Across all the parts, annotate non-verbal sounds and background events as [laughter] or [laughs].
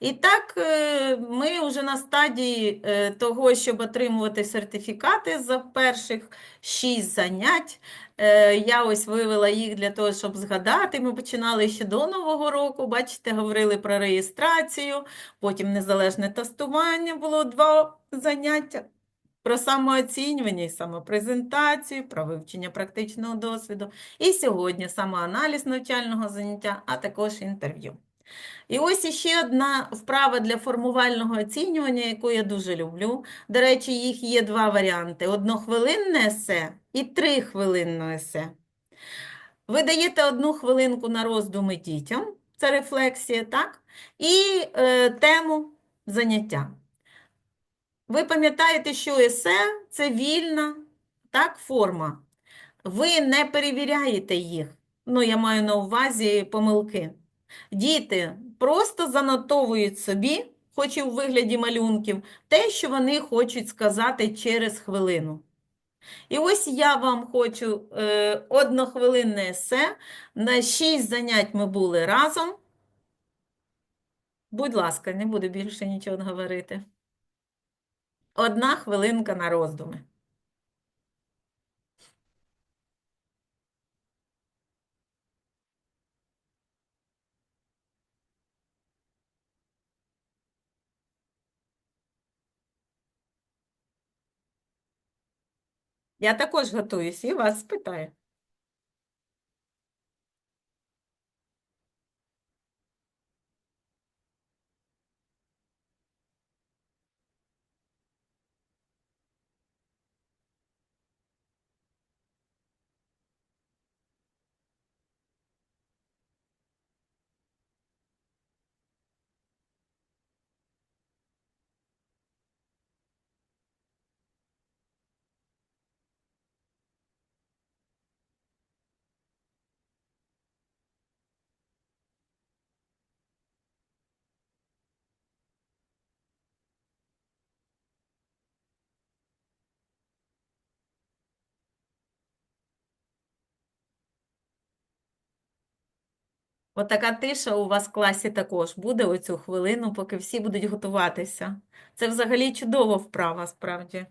І так, е, ми вже на стадії е, того, щоб отримувати сертифікати за перших шість занять. Е, Я ось вивела їх для того, щоб згадати. Ми починали ще до Нового року. Бачите, говорили про реєстрацію, потім незалежне тестування було два заняття. Про самооцінювання і самопрезентацію, про вивчення практичного досвіду. І сьогодні самоаналіз навчального заняття, а також інтерв'ю. І ось іще одна вправа для формувального оцінювання, яку я дуже люблю. До речі, їх є два варіанти: однохвилинне есе і трихвилинне есе. Ви даєте одну хвилинку на роздуми дітям, це рефлексія, так? І е, тему заняття. Ви пам'ятаєте, що есе – це вільна так, форма. Ви не перевіряєте їх. Ну, я маю на увазі помилки. Діти просто занотовують собі, хоч і у вигляді малюнків, те, що вони хочуть сказати через хвилину. І ось я вам хочу е, однохвилинне есе. На шість занять ми були разом. Будь ласка, не буду більше нічого говорити. Одна хвилинка на роздуми. Я також готуюсь і вас спитаю. Отака тиша у вас в класі також буде оцю хвилину, поки всі будуть готуватися. Це взагалі чудова вправа, справді.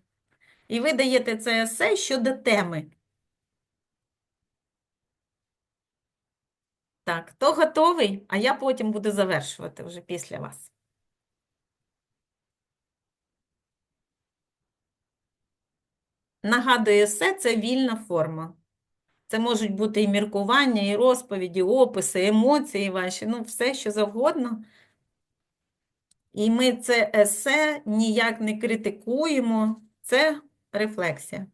І ви даєте це есе щодо теми. Так, хто готовий, а я потім буду завершувати вже після вас. Нагадую, есе – це вільна форма. Це можуть бути і міркування, і розповіді, описи, емоції ваші, ну, все, що завгодно. І ми це есе ніяк не критикуємо, це рефлексія.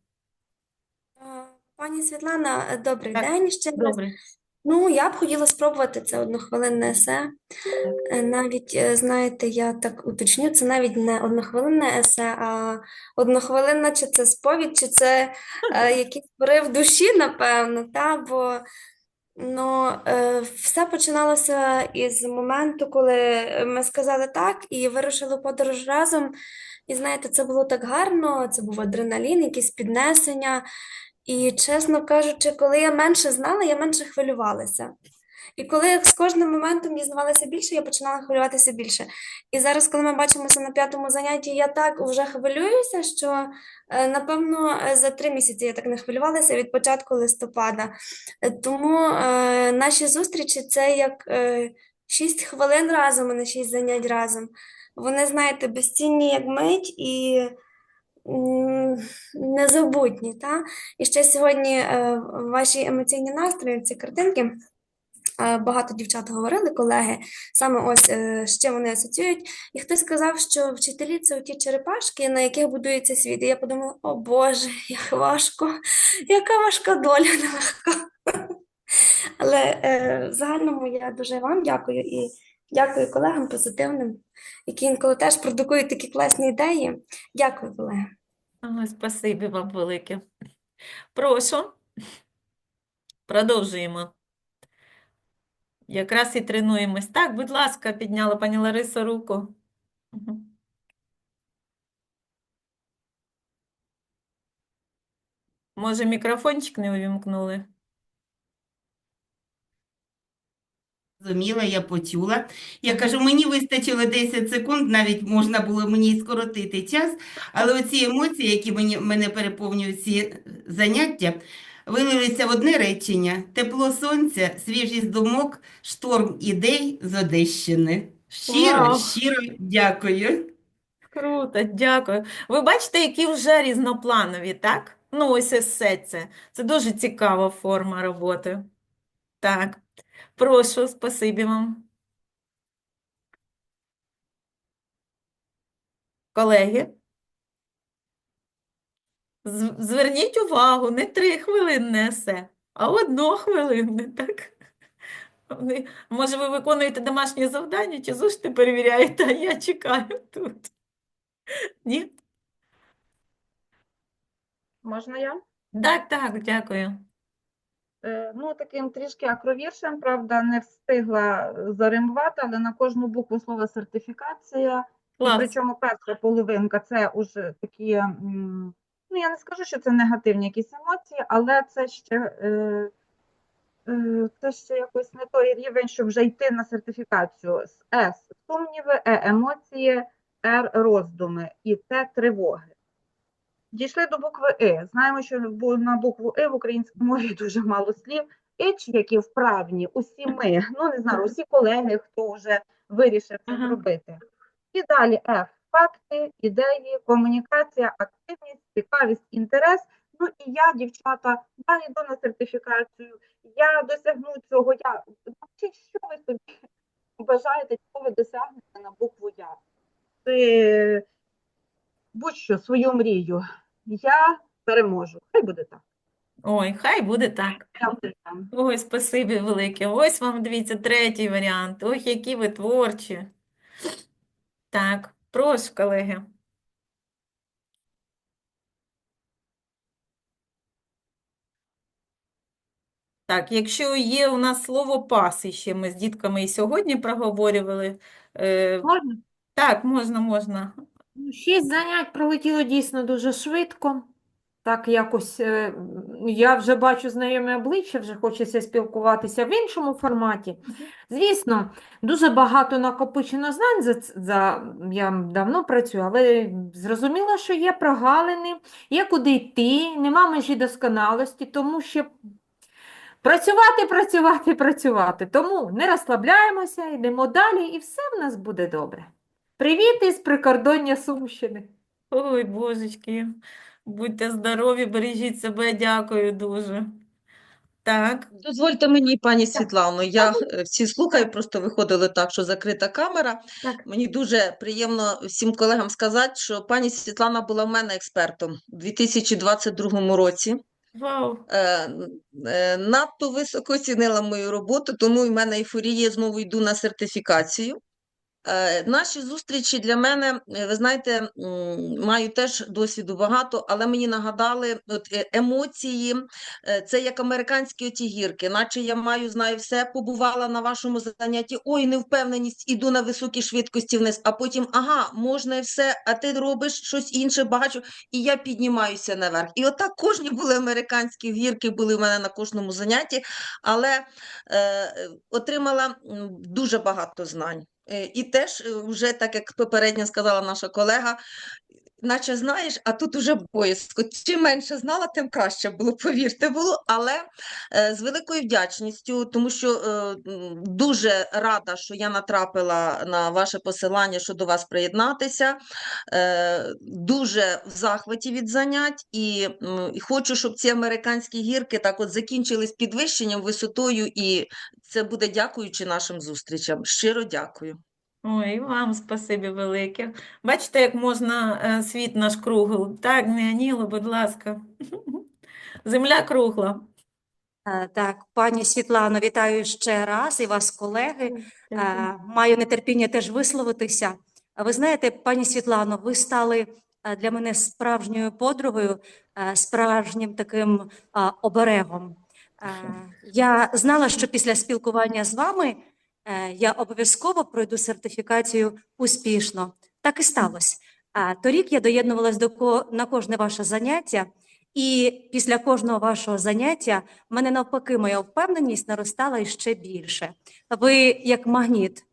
Пані Світлана, добрий Так, день ще раз. Ну, я б хотіла спробувати це однохвилинне есе. Е, Навіть, е, знаєте, я так уточню, це навіть не однохвилинне есе, а однохвилинна, чи це сповідь, чи це е, [laughs] якийсь порив душі, напевно, та? Бо ну, е, все починалося із моменту, коли ми сказали так і вирушили в подорож разом. І знаєте, це було так гарно, це був адреналін, якісь піднесення. І, чесно кажучи, коли я менше знала, я менше хвилювалася. І коли з кожним моментом дізнавалася більше, я починала хвилюватися більше. І зараз, коли ми бачимося на п'ятому занятті, я так вже хвилююся, що е, напевно за три місяці я так не хвилювалася від початку листопада. Тому е, наші зустрічі це як е, шість хвилин разом, а не шість занять разом. Вони, знаєте, безцінні як мить і незабутні. Та? І ще сьогодні е, ваші емоційні настрої, ці картинки. е, Багато дівчат говорили, колеги, саме ось е, з чим вони асоціюють. І хтось сказав, що вчителі це ті черепашки, на яких будується світ. І я подумала, о Боже, як важко, яка важка доля нелегка. [laughs] Але в загальному я дуже вам дякую і дякую колегам позитивним, які інколи теж продукують такі класні ідеї. Дякую, колеги. Спасибі вам велике. Прошу. Продовжуємо. Якраз і тренуємось. Так, будь ласка, підняла пані Лариса руку. Може, мікрофончик не увімкнули? Зрозуміла, я почула. Я кажу, мені вистачило 10 секунд, навіть можна було мені скоротити час, але оці емоції, які мені, мене переповнюють ці заняття, вилилися в одне речення: тепло сонця, свіжість думок, шторм ідей з Одещини. Щиро, Вау. щиро дякую. Круто, дякую. Ви бачите, які вже різнопланові, так? Ну, ось есе це. Це дуже цікава форма роботи. Так, прошу, спасибі вам. Колеги, зверніть увагу, не три хвилинне есе, а однохвилинне, так? Вони- Може, ви виконуєте домашнє завдання, чи зошити перевіряєте, а я чекаю тут. Ні? Можна я? Так, так, дякую. Е, Ну, таким трішки акровіршем, правда, не встигла заримувати, але на кожну букву слова сертифікація. Клас. причому перша половинка це уже такі, ну я не скажу, що це негативні якісь емоції, але це ще, е, е, це ще якось не той рівень, щоб вже йти на сертифікацію. С С сумніви, Е емоції, Р роздуми і Т тривоги. Дійшли до букви И. Знаємо, що на букву И в українській мові дуже мало слів. Іч, які вправні, усі ми, ну не знаю, усі колеги, хто вже вирішив це зробити. І далі Ф. Факти, ідеї, комунікація, активність, цікавість, інтерес. Ну і я, дівчата, я йду на сертифікацію, я досягну цього. Я що ви собі бажаєте, чого ви досягнете на букву Я. Це будь-що свою мрію. Я переможу. Хай буде так. Ой, хай буде так. Ой, спасибі велике. Ось вам, дивіться, третій варіант. Ох, які ви творчі. Так, прошу, колеги. Так, якщо є у нас слово пас, іще ми з дітками і сьогодні проговорювали. Е, Можна? так, можна, можна. Ну, Шість занять пролетіло дійсно дуже швидко. Так якось е, я вже бачу знайомі обличчя, вже хочеться спілкуватися в іншому форматі. Звісно, дуже багато накопичено знань за, за я давно працюю, але зрозуміло, що є прогалини, є куди йти, нема межі досконалості, тому що працювати, працювати, працювати. Тому не розслабляємося, йдемо далі, і все в нас буде добре. Привіт із прикордоння Сумщини. Ой, божечки, будьте здорові, бережіть себе, дякую дуже. Так, Дозвольте мені, пані Світлано, я е, всі слухаю, просто виходили так, що закрита камера. так. Мені дуже приємно всім колегам сказати, що пані Світлана була в мене експертом у 2022 році. Вау. Е, е, надто високо оцінила мою роботу, тому в мене ейфорія, знову йду на сертифікацію. Е, Наші зустрічі для мене, е, ви знаєте, маю теж досвіду багато, але мені нагадали от, е, емоції, це як американські оті гірки, наче я маю, знаю все, побувала на вашому занятті, ой, невпевненість, іду на високій швидкості вниз, а потім, ага, можна і все, а ти робиш щось інше, бачу, і я піднімаюся наверх. І отак кожні були американські гірки, були в мене на кожному занятті, але е, отримала дуже багато знань. Е, І теж е, вже так як попередньо сказала наша колега, наче знаєш, а тут уже боязко. Чим менше знала, тим краще було, повірте, було. Але е, з великою вдячністю, тому що е, дуже рада, що я натрапила на ваше посилання, що до вас приєднатися. Е, дуже в захваті від занять і, і хочу, щоб ці американські гірки так от закінчились підвищенням, висотою, і це буде дякуючи нашим зустрічам. Щиро дякую. Ой, вам спасибі велике. Бачите, як можна е, світ наш круглий. Так, Неоніло, будь ласка. [laughs] Земля кругла. Е, Так, пані Світлано, вітаю ще раз і вас, колеги. Дякую. Е, Маю нетерпіння теж висловитися. Ви знаєте, пані Світлано, ви стали для мене справжньою подругою, справжнім таким оберегом. Я знала, що після спілкування з вами я обов'язково пройду сертифікацію успішно. Так і сталося. Торік я доєднувалась до на кожне ваше заняття, І після кожного вашого заняття в мене навпаки моя впевненість наростала іще більше. Ви як магніт,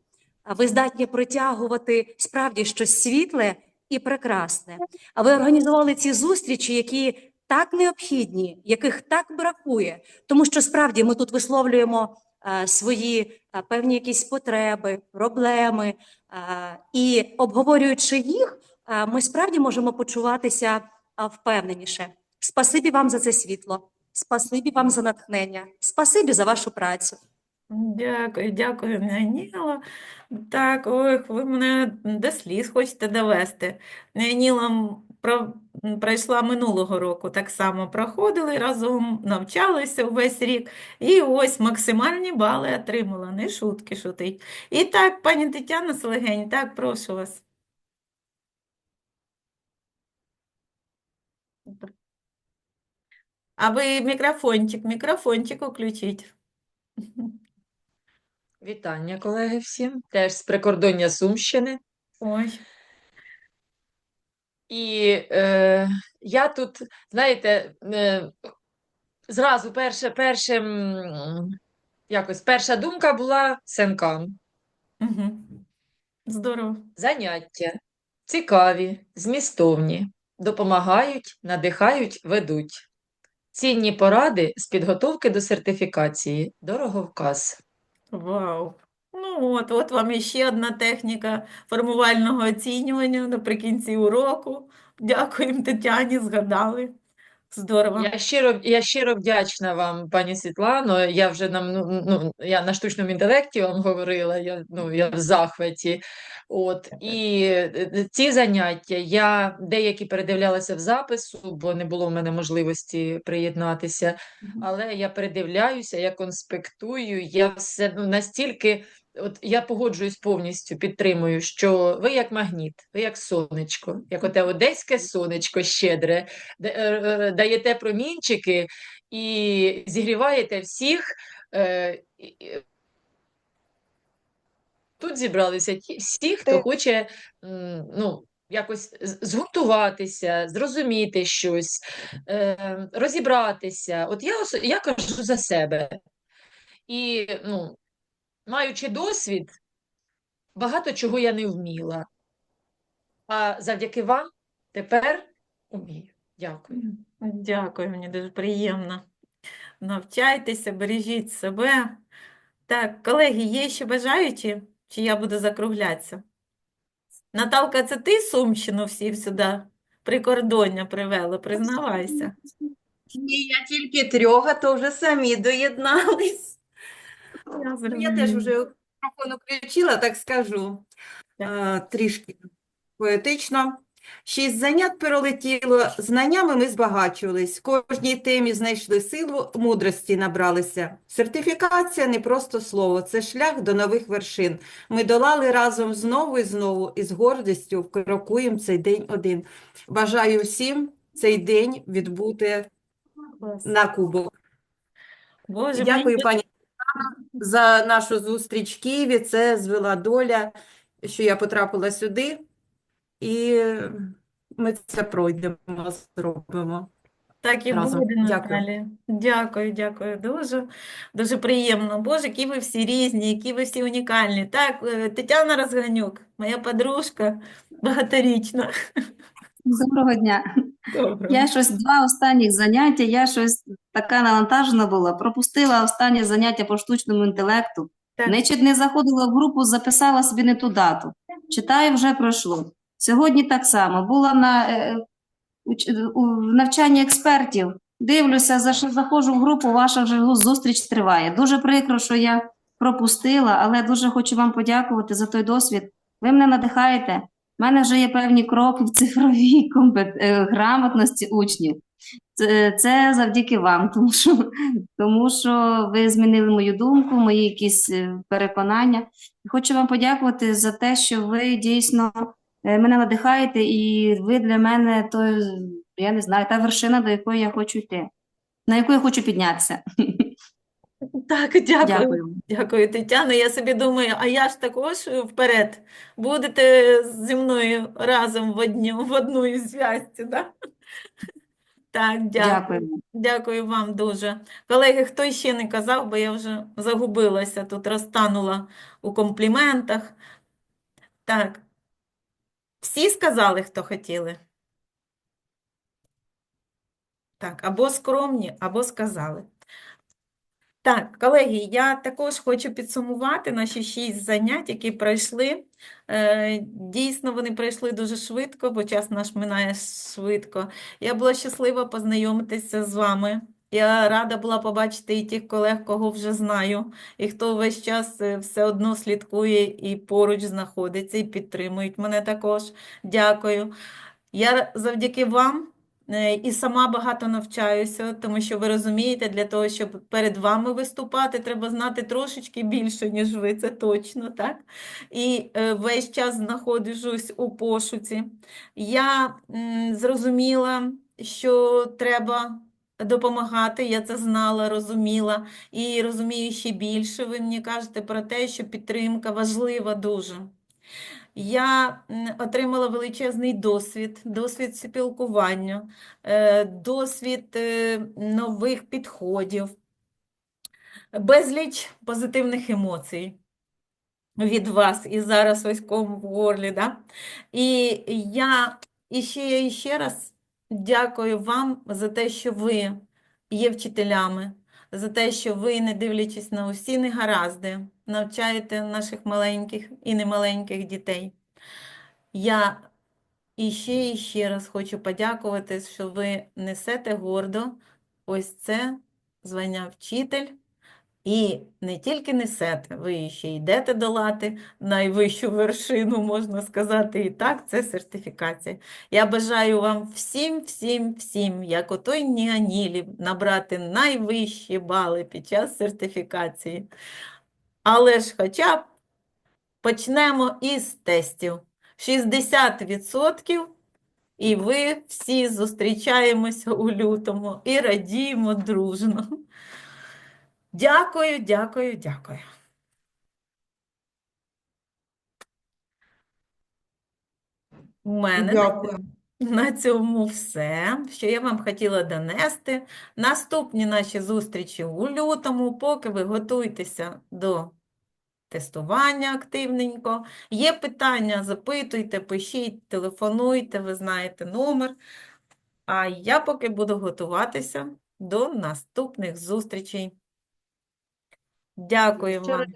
ви здатні притягувати справді щось світле і прекрасне. А ви організували ці зустрічі, які так необхідні, яких так бракує, тому що справді ми тут висловлюємо е, свої певні якісь потреби, проблеми, і обговорюючи їх, ми справді можемо почуватися впевненіше. Спасибі вам за це світло, спасибі вам за натхнення, спасибі за вашу працю. Дякую, дякую, Неоніла. Так, ох, ви мене до сліз хочете довести. М, пройшла минулого року, так само проходили разом, навчалися увесь рік. І ось максимальні бали отримала, не шутки шутить. І так, пані Тетяна Селегень, так, прошу вас. А ви мікрофончик, мікрофончик включіть. Вітання, колеги, всім. Теж з прикордоння Сумщини. Ой. І е, я тут, знаєте, е, зразу перше, перше, м, якось перша думка була Сенкан. Угу. Здорово. Заняття цікаві, змістовні, допомагають, надихають, ведуть. Цінні поради з підготовки до сертифікації. Дороговказ. Вау. От, от вам іще одна техніка формувального оцінювання наприкінці уроку. Дякуємо Тетяні, згадали. Здорово. Я щиро, я щиро вдячна вам, пані Світлано. Я вже нам, ну, ну, я на штучному інтелекті вам говорила, я, ну, я в захваті. От, і е, ці заняття я деякі передивлялася в запису, бо не було в мене можливості приєднатися. Але я передивляюся, я конспектую, я все ну, настільки, от я погоджуюсь повністю, підтримую, що ви як магніт, ви як сонечко, як оте одеське сонечко щедре, е, е, даєте промінчики і зігріваєте всіх. е, Тут зібралися ті, всі, хто хоче ну, якось згуртуватися, зрозуміти щось, розібратися. От я, я кажу за себе. І, ну, маючи досвід, багато чого я не вміла. А завдяки вам тепер умію. Дякую. Дякую, мені дуже приємно. Навчайтеся, бережіть себе. Так, колеги, є ще бажаючі? Чи я буду закруглятися? Наталка, це ти Сумщину всі сюди прикордоння привела, признавайся. Ні, я тільки трьох, а то вже самі доєднались. Я Я теж вже мікрофон включила, так скажу. А, трішки поетично. Шість занять перелетіло, знаннями ми збагачувались, кожній темі знайшли силу, мудрості набралися. Сертифікація не просто слово, це шлях до нових вершин. Ми долали разом знову і знову і з гордістю крокуємо цей день один. Бажаю всім цей день відбути на кубок. Боже, Дякую, мені пані за нашу зустріч в Києві. Це звела доля, що я потрапила сюди, і ми це пройдемо, зробимо. Так і разом. буде, Дякую. Наталі. Дякую, дякую. Дуже, дуже приємно. Боже, які ви всі різні, які ви всі унікальні. Так, е, Тетяна Розганюк, моя подружка, багаторічна. Доброго дня. Добре. Я щось два останніх заняття, я щось така навантажена була. Пропустила останнє заняття по штучному інтелекту. Так. Не чи не заходила в групу, записала собі не ту дату. Читаю, вже пройшло. Сьогодні так само. Була на е, уч- у навчанні експертів. Дивлюся, за що заходжу в групу, ваша вже зустріч триває. Дуже прикро, що я пропустила, але дуже хочу вам подякувати за той досвід. Ви мене надихаєте. У мене вже є певні кроки в цифровій компет... е, грамотності учнів. Це, це завдяки вам, тому що, тому що ви змінили мою думку, мої якісь е, переконання. Хочу вам подякувати за те, що ви дійсно е, мене надихаєте, і ви для мене той, я не знаю, та вершина, до якої я хочу йти, на яку я хочу піднятися. Так, дякую. Дякую. Дякую, Тетяно. Я собі думаю, а я ж також вперед. Будете зі мною разом в одню, в одну зв'язці, да? Так, дякую. Дякуємо. Дякую вам дуже. Колеги, хто ще не казав, бо я вже загубилася, тут розтанула у компліментах. Так. Всі сказали, хто хотіли? Так, або скромні, або сказали. Так, колеги, я також хочу підсумувати наші шість занять, які пройшли. Е, Дійсно, вони пройшли дуже швидко, бо час наш минає швидко. Я була щаслива познайомитися з вами. Я рада була побачити і тих колег, кого вже знаю, і хто весь час е, все одно слідкує і поруч знаходиться, і підтримують мене також. Дякую. Я завдяки вам і сама багато навчаюся, тому що ви розумієте, для того, щоб перед вами виступати, треба знати трошечки більше, ніж ви, це точно, так? І е, весь час знаходжусь у пошуці. Я зрозуміла, що треба допомагати, я це знала, розуміла, і розумію ще більше. Ви мені кажете про те, що підтримка важлива дуже. Я отримала величезний досвід, досвід спілкування, е, досвід е, нових підходів, безліч позитивних емоцій від вас і зараз ось ком в горлі, да? І я іще і ще раз дякую вам за те, що ви є вчителями, за те, що ви, не дивлячись на усі негаразди, навчаєте наших маленьких і немаленьких дітей. Я іще і ще раз хочу подякувати, що ви несете гордо ось це звання вчитель. І не тільки несете, ви ще йдете долати найвищу вершину, можна сказати, і так, це сертифікація. Я бажаю вам всім, всім, всім, як отой Ніанілі, набрати найвищі бали під час сертифікації. Але ж хоча б почнемо із тестів. 60% і ви всі зустрічаємося у лютому і радіємо дружно. Дякую, дякую, дякую. У мене Дякую. На цьому все, що я вам хотіла донести. Наступні наші зустрічі у лютому, поки ви готуєтеся до тестування активненько. Є питання, запитуйте, пишіть, телефонуйте, ви знаєте номер. А я поки буду готуватися до наступних зустрічей. Дякую вам.